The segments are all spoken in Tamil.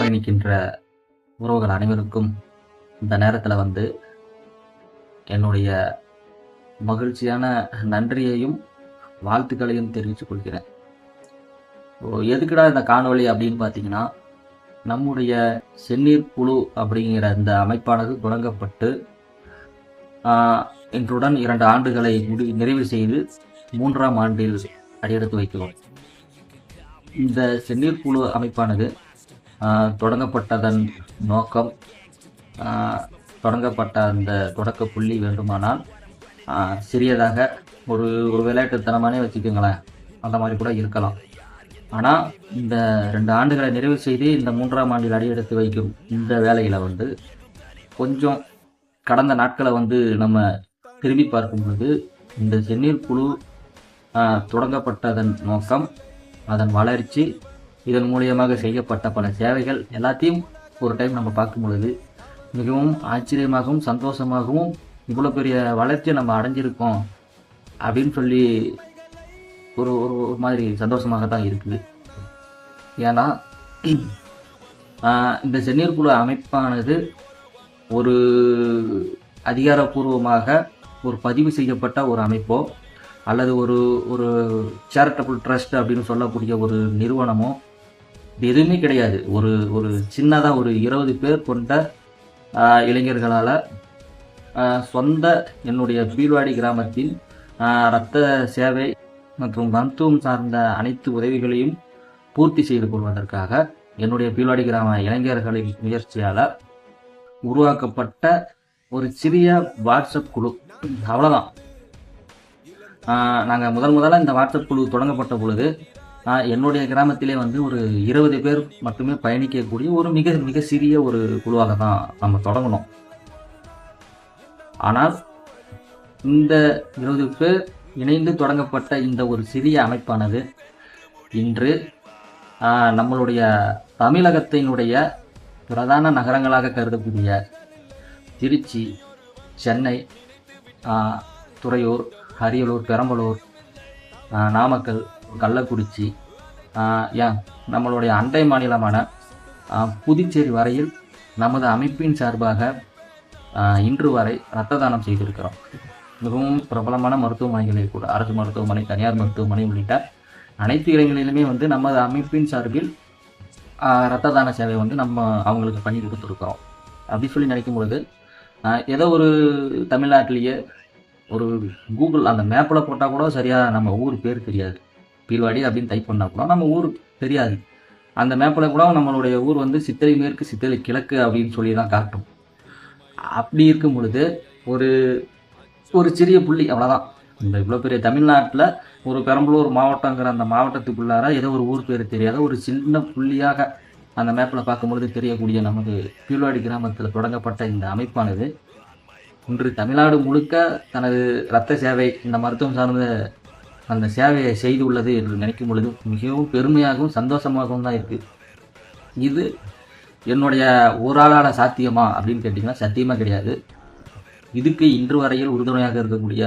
பயணிக்கின்ற உறவுகள் அனைவருக்கும் இந்த நேரத்தில் வந்து என்னுடைய மகிழ்ச்சியான நன்றியையும் வாழ்த்துக்களையும் தெரிவித்துக் கொள்கிறேன். எதுக்குடா இந்த காணொளி அப்படின்னு பார்த்தீங்கன்னா நம்முடைய செந்நீர் குழு அப்படிங்கிற இந்த அமைப்பானது தொடங்கப்பட்டு ஆஹ், இன்றுடன் இரண்டு ஆண்டுகளை முடி நிறைவு செய்து மூன்றாம் ஆண்டில் அடியெடுத்து வைக்கிறோம். இந்த செந்நீர் குழு அமைப்பானது தொடங்கப்பட்டதன் நோக்கம் தொடங்கப்பட்ட அந்த தொடக்க புள்ளி வேண்டுமானால் சிறியதாக ஒரு ஒரு விளையாட்டுத்தனமானே வச்சுக்கோங்களேன். அந்த மாதிரி கூட இருக்கலாம். ஆனால் இந்த ரெண்டு ஆண்டுகளை நிறைவு செய்து இந்த மூன்றாம் ஆண்டில் அடியெடுத்து வைக்கும் இந்த வேலையில் வந்து கொஞ்சம் கடந்த நாட்களை வந்து நம்ம திரும்பி பார்க்கும் பொழுது இந்த செந்நீர் குழு தொடங்கப்பட்டதன் நோக்கம் அதன் வளர்ச்சி இதன் மூலியமாக செய்யப்பட்ட பல சேவைகள் எல்லாத்தையும் ஒரு டைம் நம்ம பார்க்கும் பொழுது மிகவும் ஆச்சரியமாகவும் சந்தோஷமாகவும் இவ்வளோ பெரிய வளர்ச்சியை நம்ம அடைஞ்சிருக்கோம் அப்படின்னு சொல்லி ஒரு ஒரு ஒரு மாதிரி சந்தோஷமாக தான் இருக்குது. ஏன்னா இந்த செந்நீர் குழு அமைப்பானது ஒரு அதிகாரப்பூர்வமாக ஒரு பதிவு செய்யப்பட்ட ஒரு அமைப்போ அல்லது ஒரு ஒரு சேரிட்டபிள் ட்ரஸ்ட் அப்படின்னு சொல்லக்கூடிய ஒரு நிறுவனமோ எதுவுமே கிடையாது. ஒரு ஒரு சின்னதாக ஒரு இருபது பேர் கொண்ட இளைஞர்களால் சொந்த என்னுடைய பீல்வாடி கிராமத்தில் இரத்த சேவை மற்றும் மருத்துவம் சார்ந்த அனைத்து உதவிகளையும் பூர்த்தி செய்து கொள்வதற்காக என்னுடைய பீல்வாடி கிராம இளைஞர்களின் முயற்சியால் உருவாக்கப்பட்ட ஒரு சிறிய வாட்ஸ்அப் குழு. அவ்வளோதான் நாங்கள் முதல் முதல்ல இந்த வாட்ஸ்அப் குழு தொடங்கப்பட்ட பொழுது என்னுடைய கிராமத்திலே வந்து ஒரு இருபது பேர் மட்டுமே பயணிக்கக்கூடிய ஒரு மிக மிக சிறிய ஒரு குழுவாக தான் நம்ம தொடங்கணும். ஆனால் இந்த இருபது பேர் இணைந்து தொடங்கப்பட்ட இந்த ஒரு சிறிய அமைப்பானது இன்று நம்மளுடைய தமிழகத்தினுடைய பிரதான நகரங்களாக கருதக்கூடிய திருச்சி சென்னை துறையூர் அரியலூர் பெரம்பலூர் நாமக்கல் கள்ளக்குறிச்சி நம்மளுடைய அண்டை மாநிலமான புதுச்சேரி வரையில் நமது அமைப்பின் சார்பாக இன்று வரை இரத்த தானம் செய்திருக்கிறோம். மிகவும் பிரபலமான மருத்துவமனைகளில் கூட அரசு மருத்துவமனை தனியார் மருத்துவமனை உள்ளிட்ட அனைத்து இடங்களிலுமே வந்து நமது அமைப்பின் சார்பில் இரத்த தான சேவை வந்து நம்ம அவங்களுக்கு பண்ணி கொடுத்துருக்கோம் அப்படி சொல்லி நினைக்கும் பொழுது ஏதோ ஒரு தமிழ்நாட்டிலேயே ஒரு கூகுள் அந்த மேப்பில் போட்டால் கூட சரியாக நம்ம ஊர் பேர் தெரியாது. பீல்வாடி அப்படின்னு டைப் பண்ணால் கூட நம்ம ஊர் தெரியாது. அந்த மேப்பில் கூட நம்மளுடைய ஊர் வந்து சித்தளை மேற்கு சித்தளை கிழக்கு அப்படின்னு சொல்லி தான் காட்டும். அப்படி இருக்கும் பொழுது ஒரு ஒரு சிறிய புள்ளி அவ்வளோதான் இந்த இவ்வளோ பெரிய தமிழ்நாட்டில் ஒரு பெரம்பலூர் மாவட்டங்கிற அந்த மாவட்டத்துக்குள்ளார ஏதோ ஒரு ஊர் பேர் தெரியாத ஒரு சின்ன புள்ளியாக அந்த மேப்பில் பார்க்கும்பொழுது தெரியக்கூடிய நமது கீழ்வாடி கிராமத்தில் தொடங்கப்பட்ட இந்த அமைப்பானது இன்று தமிழ்நாடு முழுக்க தனது இரத்த சேவை இந்த மருத்துவம் சார்ந்த அந்த சேவையை செய்து உள்ளது என்று நினைக்கும் பொழுது மிகவும் பெருமையாகவும் சந்தோஷமாகவும் தான் இருக்குது இது என்னுடைய ஊராளான சாத்தியமா அப்படின்னு கேட்டிங்கன்னா சத்தியமாக கிடையாது. இதுக்கு இன்று வரையில் உறுதுணையாக இருக்கக்கூடிய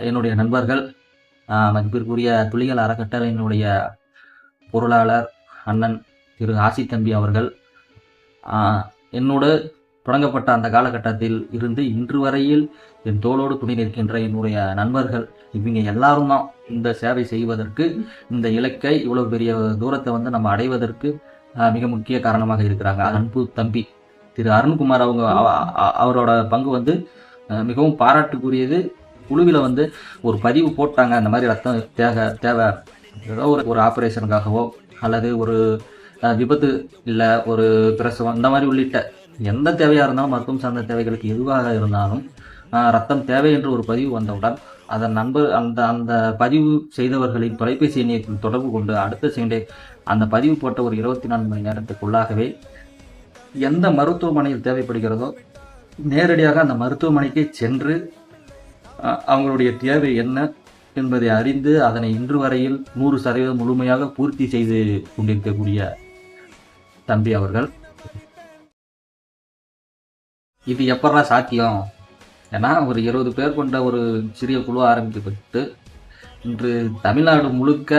என்னுடைய நண்பர்கள் மதிப்பிற்குரிய துளிகள் அறக்கட்டளையினுடைய பொருளாளர் அண்ணன் திரு ஆசி தம்பி அவர்கள் என்னோடு தொடங்கப்பட்ட அந்த காலகட்டத்தில் இருந்து இன்று வரையில் என் தோளோடு துணை நிற்கின்ற என்னுடைய நண்பர்கள் இவங்க எல்லாரும் தான் இந்த சேவை செய்வதற்கு இந்த இலக்கை இவ்வளவு பெரிய தூரத்தை வந்து நம்ம அடைவதற்கு மிக முக்கிய காரணமாக இருக்கிறாங்க. அன்பு தம்பி திரு அருண்குமார் அவங்க அவ- அவரோட பங்கு வந்து மிகவும் பாராட்டுக்குரியது. குழுவில் வந்து ஒரு பதிவு போட்டாங்க. அந்த மாதிரி ரத்தம் தேவை தேவை ஏதோ ஒரு ஒரு ஆப்ரேஷனுக்காகவோ அல்லது ஒரு விபத்து இல்லை ஒரு பிரசவம் இந்த மாதிரி உள்ளிட்ட எந்த தேவையாக இருந்தாலும் மருத்துவம் சார்ந்த தேவைகளுக்கு எதுவாக இருந்தாலும் ரத்தம் தேவை என்று ஒரு பதிவு வந்தவுடன் அதன் நண்பர் அந்த அந்த பதிவு செய்தவர்களின் தொலைபேசி எண்ணை தொடர்பு கொண்டு அடுத்த செகண்டே அந்த பதிவு போட்ட ஒரு இருபத்தி நான்கு மணி நேரத்துக்குள்ளாகவே எந்த மருத்துவமனையில் தேவைப்படுகிறதோ நேரடியாக அந்த மருத்துவமனைக்கே சென்று அவங்களுடைய தேவை என்ன என்பதை அறிந்து அதனை இன்று வரையில் நூறு சதவீதம் முழுமையாக பூர்த்தி செய்து கொண்டிருக்கக்கூடிய தம்பி அவர்கள். இது எப்படா சாத்தியம்? ஏன்னா ஒரு இருபது பேர் கொண்ட ஒரு சிறிய குழு ஆரம்பிக்கப்பட்டு இன்று தமிழ்நாடு முழுக்க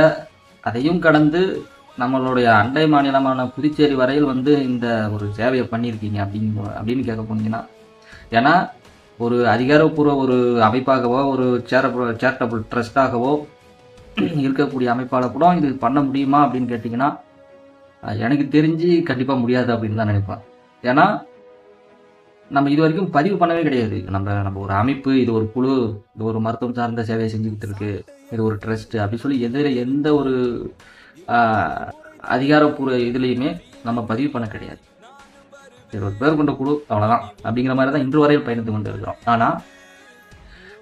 அதையும் கடந்து நம்மளுடைய அண்டை மாநிலமான புதுச்சேரி வரையில் வந்து இந்த ஒரு சேவையை பண்ணியிருக்கீங்க அப்படின்னு அப்படின்னு கேட்க போனீங்கன்னா ஏன்னா ஒரு அதிகாரப்பூர்வ ஒரு அமைப்பாகவோ ஒரு சேர சேரிட்டபிள் ட்ரஸ்டாகவோ இருக்கக்கூடிய அமைப்பால் கூட இது பண்ண முடியுமா அப்படின்னு கேட்டிங்கன்னா எனக்கு தெரிஞ்சு கண்டிப்பாக முடியாது அப்படின்னு தான் நினைப்பேன். ஏன்னா நம்ம இது வரைக்கும் பதிவு பண்ணவே கிடையாது. நம்ம நம்ம ஒரு அமைப்பு இது ஒரு குழு இது ஒரு மருத்துவம் சார்ந்த சேவையை செஞ்சுக்கிட்டு இருக்கு. இது ஒரு ட்ரஸ்ட் அப்படின்னு சொல்லி எதிர எந்த ஒரு அதிகாரப்பூர்வ இதுலேயுமே நம்ம பதிவு பண்ண கிடையாது. இருபது பேர் கொண்ட குழு அவ்வளோதான் அப்படிங்கிற மாதிரி தான் இன்று வரையில் பயணித்து கொண்டு இருக்கிறோம் ஆனால்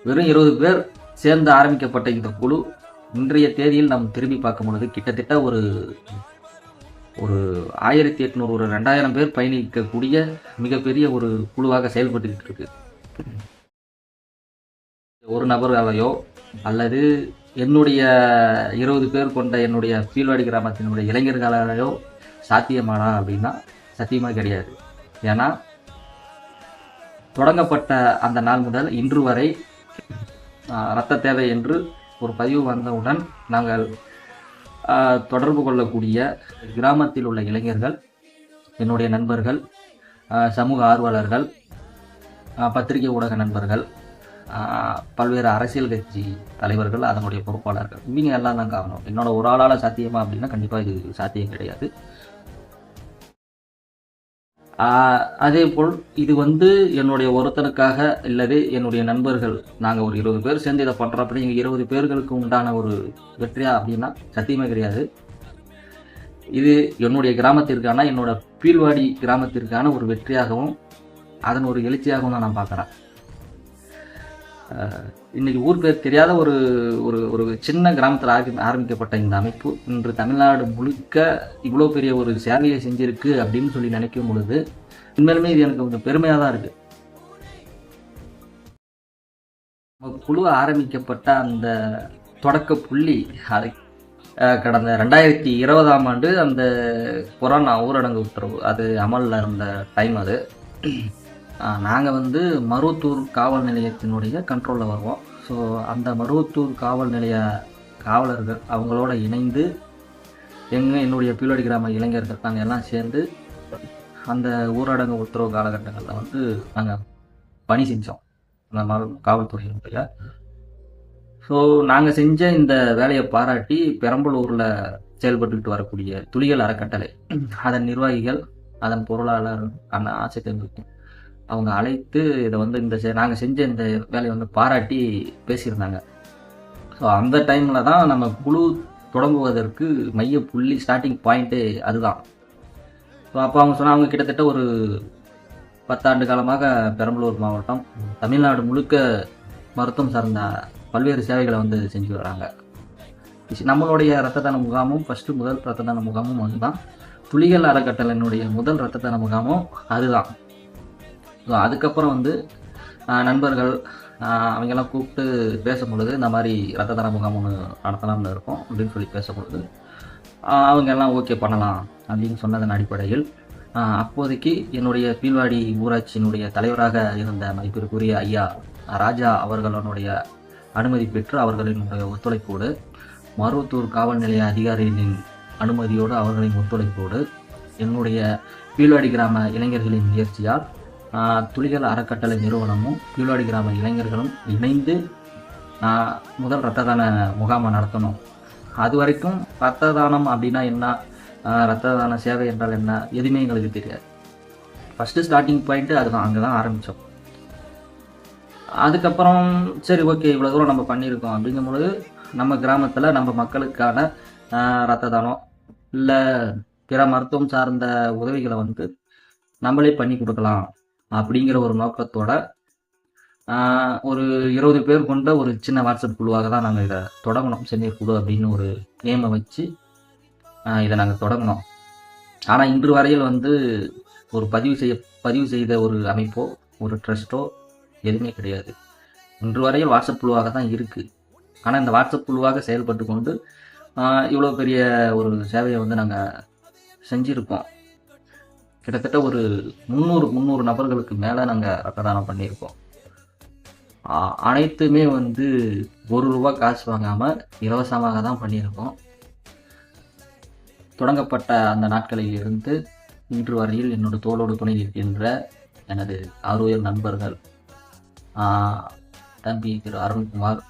வெறும் இருபது பேர் சேர்ந்து ஆரம்பிக்கப்பட்ட இந்த குழு இன்றைய தேதியில் நாம் திரும்பி பார்க்கும் பொழுது கிட்டத்தட்ட ஒரு ஒரு ஆயிரத்தி எட்நூறு ஒரு ரெண்டாயிரம் பேர் பயணிக்கக்கூடிய மிகப்பெரிய ஒரு குழுவாக செயல்பட்டுக்கிட்டு இருக்கு. ஒரு நபர்களையோ அல்லது என்னுடைய இருபது பேர் கொண்ட என்னுடைய பீல்வாடி கிராமத்தினுடைய இளைஞர்களாலேயோ சாத்தியமானா அப்படின்னா சத்தியமாக கிடையாது. ஏன்னா தொடங்கப்பட்ட அந்த நாள் முதல் இன்று வரை இரத்த தேவை என்று ஒரு பதிவு வந்தவுடன் நாங்கள் தொடர்பு கொள்ளக்கூடிய கிராமத்தில் உள்ள இளைஞர்கள் என்னுடைய நண்பர்கள் சமூக ஆர்வலர்கள் பத்திரிகை ஊடக நண்பர்கள் பல்வேறு அரசியல் கட்சி தலைவர்கள் அதனுடைய பொறுப்பாளர்கள். இவங்க எல்லாம் தான் காரணம். என்னோட ஒரு ஆளால் சாத்தியமா அப்படின்னா கண்டிப்பாக இது சாத்தியம் கிடையாது. அதே போல் இது வந்து என்னுடைய ஒருத்தனுக்காக இல்லது என்னுடைய நண்பர்கள் நாங்கள் ஒரு இருபது பேர் சேர்ந்து இதை பண்ணுறோம் அப்படின்னு எங்கள் இருபது பேர்களுக்கு உண்டான ஒரு வெற்றியா அப்படின்னா சத்தியமே கிடையாது. இது என்னுடைய கிராமத்திற்கான என்னோட பீல்வாடி கிராமத்திற்கான ஒரு வெற்றியாகவும் அதன் ஒரு எழுச்சியாகவும் தான் நான் பார்க்குறேன். இன்னைக்கு ஊர் பேர் தெரியாத ஒரு ஒரு ஒரு சின்ன கிராமத்தில் ஆரம்பி ஆரம்பிக்கப்பட்ட இந்த அமைப்பு இன்று தமிழ்நாடு முழுக்க இவ்வளோ பெரிய ஒரு சேவையை செஞ்சிருக்கு அப்படின்னு சொல்லி நினைக்கும் பொழுது உண்மையிலுமே இது எனக்கு கொஞ்சம் பெருமையாக தான் இருக்குது குழு ஆரம்பிக்கப்பட்ட அந்த தொடக்க புள்ளி அதை கடந்த ரெண்டாயிரத்தி இருபதாம் ஆண்டு அந்த கொரோனா ஊரடங்கு உத்தரவு அது அமலில் இருந்த டைம் அது. நாங்கள் வந்து மருவத்தூர் காவல் நிலையத்தினுடைய கண்ட்ரோலில் வருவோம். ஸோ அந்த மருவத்தூர் காவல் நிலைய காவலர்கள் அவங்களோட இணைந்து எங்கள் என்னுடைய பீலோடி கிராம இளைஞர்கள் நாங்கள் எல்லாம் சேர்ந்து அந்த ஊரடங்கு உத்தரவு காலகட்டங்களில் வந்து நாங்கள் பணி செஞ்சோம். அந்த மரு காவல்துறையினுடைய. ஸோ நாங்கள் செஞ்ச இந்த வேலையை பாராட்டி பெரம்பலூரில் செயல்பட்டுக்கிட்டு வரக்கூடிய துளிகள் அறக்கட்டளை அதன் நிர்வாகிகள் அதன் பொருளாளர் அந்த ஆசிரியர்களுக்கு அவங்க அழைத்து இதை வந்து இந்த நாங்கள் செஞ்ச இந்த வேலையை வந்து பாராட்டி பேசியிருந்தாங்க. ஸோ அந்த டைமில் தான் நம்ம குழு தொடங்குவதற்கு மைய புள்ளி ஸ்டார்டிங் பாயிண்ட்டே அதுதான். ஸோ அப்போ அவங்க சொன்னால் அவங்க கிட்டத்தட்ட ஒரு பத்தாண்டு காலமாக பெரம்பலூர் மாவட்டம் தமிழ்நாடு முழுக்க மருத்துவம் சார்ந்த பல்வேறு சேவைகளை வந்து செஞ்சு வராங்க. நம்மளுடைய ரத்த தான முகாமும் ஃபஸ்ட்டு முதல் ரத்த தான முகாமும் அதுதான். துளிகள் அறக்கட்டளையினுடைய முதல் ரத்த தான முகாமும் அதுதான். ஸோ அதுக்கப்புறம் வந்து நண்பர்கள் அவங்கெல்லாம் கூப்பிட்டு பேசும்பொழுது இந்த மாதிரி ரத்த தர முகாம் ஒன்று நடத்தலாம்னு இருக்கோம் அப்படின்னு சொல்லி பேசும்பொழுது அவங்க எல்லாம் ஓகே பண்ணலாம் அப்படின்னு சொன்னதன் அடிப்படையில் அப்போதைக்கு என்னுடைய பீல்வாடி ஊராட்சியினுடைய தலைவராக இருந்த மதிப்பிற்குரிய ஐயா ராஜா அவர்களுடைய அனுமதி பெற்று அவர்களினுடைய ஒத்துழைப்போடு மருவத்தூர் காவல் நிலைய அதிகாரிகளின் அனுமதியோடு அவர்களின் ஒத்துழைப்போடு என்னுடைய பீல்வாடி கிராம இளைஞர்களின் முயற்சியால் துளிகள் அறக்கட்டளை நிறுவனமும் கீழாடி கிராம இளைஞர்களும் இணைந்து முதல் ரத்த தான முகாமை நடத்தணும். அது வரைக்கும் ரத்த தானம் அப்படின்னா என்ன? ஆஹ், ரத்த தான சேவை என்றால் என்ன? எதுவுமே எங்களுக்கு தெரியாது. ஃபஸ்ட்டு ஸ்டார்டிங் பாயிண்ட்டு அதுதான் அங்கே தான் ஆரம்பித்தோம் அதுக்கப்புறம் சரி ஓகே இவ்வளோ தூரம் நம்ம பண்ணியிருக்கோம். அப்படிங்கும்பொழுது நம்ம கிராமத்தில் நம்ம மக்களுக்கான ரத்த தானம் இல்லை பிற மருத்துவம் சார்ந்த உதவிகளை வந்து நம்மளே பண்ணி கொடுக்கலாம். அப்படிங்கிற ஒரு நோக்கத்தோட ஒரு இருபது பேர் கொண்ட ஒரு சின்ன வாட்ஸ்அப் குழுவாக தான் நாங்கள் இதை தொடங்கினோம் சென்னை குழு அப்படின்னு ஒரு நேமை வச்சு இதை நாங்கள் தொடங்கினோம் ஆனால் இன்று வரையில் வந்து ஒரு பதிவு செய்ய பதிவு செய்த ஒரு அமைப்போ ஒரு ட்ரஸ்ட்டோ எதுவுமே கிடையாது. இன்று வரையில் வாட்ஸ்அப் குழுவாக தான் இருக்குது ஆனால் இந்த வாட்ஸ்அப் குழுவாக செயல்பட்டு கொண்டு இவ்வளோ பெரிய ஒரு சேவையை வந்து நாங்கள் செஞ்சுருக்கோம். கிட்டத்தட்ட ஒரு முந்நூறு முந்நூறு நபர்களுக்கு மேலே நாங்கள் ரத்த தானம் பண்ணியிருக்கோம் அனைத்துமே வந்து ஒரு ரூபா காசு வாங்காமல் இலவசமாக தான் பண்ணியிருக்கோம். தொடங்கப்பட்ட அந்த நாட்களில் இருந்து இன்று வரையில் என்னோட தோளோடு துணை நிற்கின்ற எனது ஆரோக்கிய நண்பர்கள் தம்பி திரு அருண்குமார்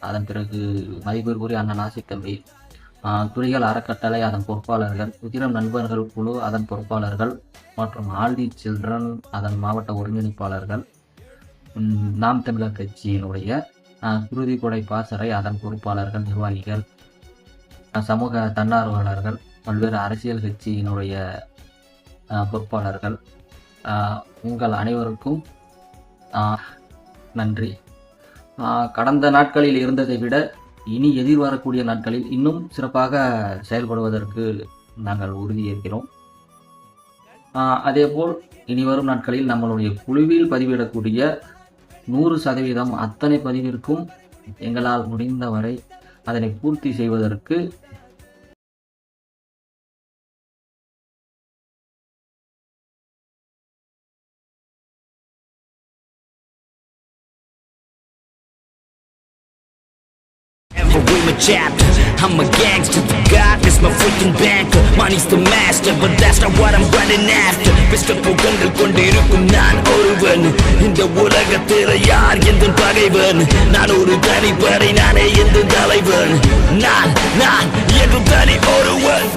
அதன் பிறகு மதிப்பிற்குரிய அண்ணன் ஆசிக் தம்பி துளிகள் துறைகள் அறக்கட்டளை அதன் பொறுப்பாளர்கள் உதிரம் நண்பர்கள் குழு அதன் பொறுப்பாளர்கள் மற்றும் ஆல்டி சில்ட்ரன் அதன் மாவட்ட ஒருங்கிணைப்பாளர்கள். நாம் தமிழர் கட்சியினுடைய குருதிக்குடை பாசறை அதன் பொறுப்பாளர்கள் நிர்வாகிகள் சமூக தன்னார்வலர்கள் பல்வேறு அரசியல் கட்சியினுடைய பொறுப்பாளர்கள். உங்கள் அனைவருக்கும் நன்றி. கடந்த நாட்களில் இருந்ததை விட இனி எதிர்வரக்கூடிய நாட்களில் இன்னும் சிறப்பாக செயல்படுவதற்கு நாங்கள் உறுதியேற்கிறோம். அதே அதேபோல் இனி வரும் நாட்களில் நம்மளுடைய குழுவில் பதிவிடக்கூடிய நூறு சதவீதம் அத்தனை பதிவிற்கும் எங்களால் முடிந்தவரை அதனை பூர்த்தி செய்வதற்கு Ever with my chapter. I'm a gangster, the god is my freaking banker. Money's the master, but that's not what I'm running after. பெஸ்ட புகழ்கள் கொண்டிருக்கும் நான் ஒருவன். இந்த உலகத்தில் யார் எந்த பகைவன். நான் ஒரு தனிப்படை நானே எந்த தலைவன். நான் நான் என்றும் தனி ஒருவன்.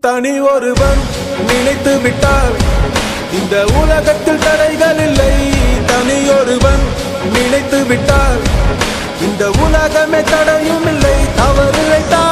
தனி ஒருவன் நினைத்து விட்டால் இந்த உலகத்தில் தடைகள் இல்லை. தனி ஒருவன் நினைத்து விட்டால் இந்த உலகமே தடையும் இல்லை தவறு இழைத்தால்